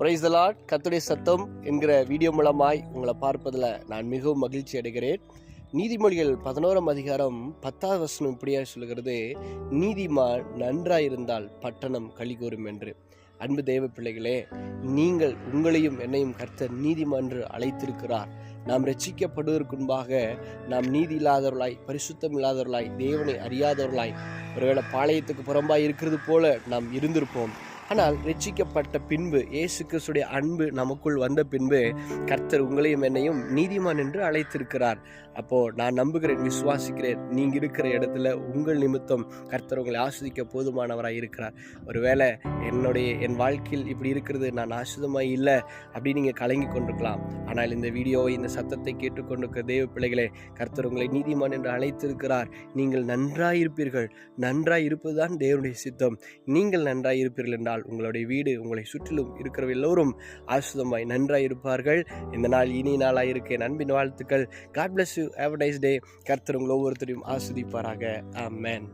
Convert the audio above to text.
Price lot கத்துடைய சத்தம் என்கிற வீடியோ மூலமாய் உங்களை பார்ப்பதில் நான் மிகவும் மகிழ்ச்சி அடைகிறேன். நீதிமொழிகள் பதினோராம் அதிகாரம் பத்தாவது வசனம் இப்படியா சொல்கிறது நீதிமான் நன்றாயிருந்தால் பட்டணம் கலிகூறும் என்று. அன்பு தெய்வ பிள்ளைகளே நீங்கள் உங்களையும் என்னையும் கர்த்தர் நீதிமன்று அழைத்திருக்கிறார். நாம் ரட்சிக்கப்படுவதற்கு முன்பாக நாம் நீதி இல்லாதவர்களாய் பரிசுத்தம் இல்லாதவர்களாய் தேவனை அறியாதவர்களாய் ஒருவேளை பாளையத்துக்கு புறம்பாய் இருக்கிறது போல நாம் இருந்திருப்போம். ஆனால் ரட்சிக்கப்பட்ட பின்பு இயேசு கிறிஸ்துடைய அன்பு நமக்குள் வந்த பின்பு கர்த்தர் உங்களையும் என்னையும் நீதிமான் என்று அழைத்திருக்கிறார். அப்போ நான் நம்புகிறேன் விசுவாசிக்கிறேன் நீங்க இருக்கிற இடத்துல உங்கள் நிமித்தம் கர்த்தர் உங்களை ஆஸ்வதிக்க போதுமானவராக இருக்கிறார். ஒருவேளை என்னுடைய என் வாழ்க்கையில் இப்படி இருக்கிறது நான் ஆசிதமாய் இல்லை அப்படின்னு நீங்கள் கலங்கி கொண்டிருக்கலாம். ஆனால் இந்த வீடியோவை இந்த சத்தத்தை கேட்டுக்கொண்டிருக்கிற தேவ பிள்ளைகளே கர்த்தர் உங்களை நீதிமான் என்று அழைத்திருக்கிறார். நீங்கள் நன்றாயிருப்பீர்கள். நன்றாய் இருப்பதுதான் தேவனுடைய சித்தம். நீங்கள் நன்றாய் இருப்பீர்கள் என்றால் உங்களுடைய வீடு உங்களை சுற்றிலும் இருக்கிற எல்லோரும் ஆசுதமாய் நன்றாய் இருப்பார்கள் இந்த நாள் இனி நாளாக இருக்க நண்பின் அன்பின் வாழ்த்துக்கள். God bless you have day கர்த்தர் உங்களை ஒவ்வொருத்தரையும் ஆஸ்வதிப்பாராக மேன்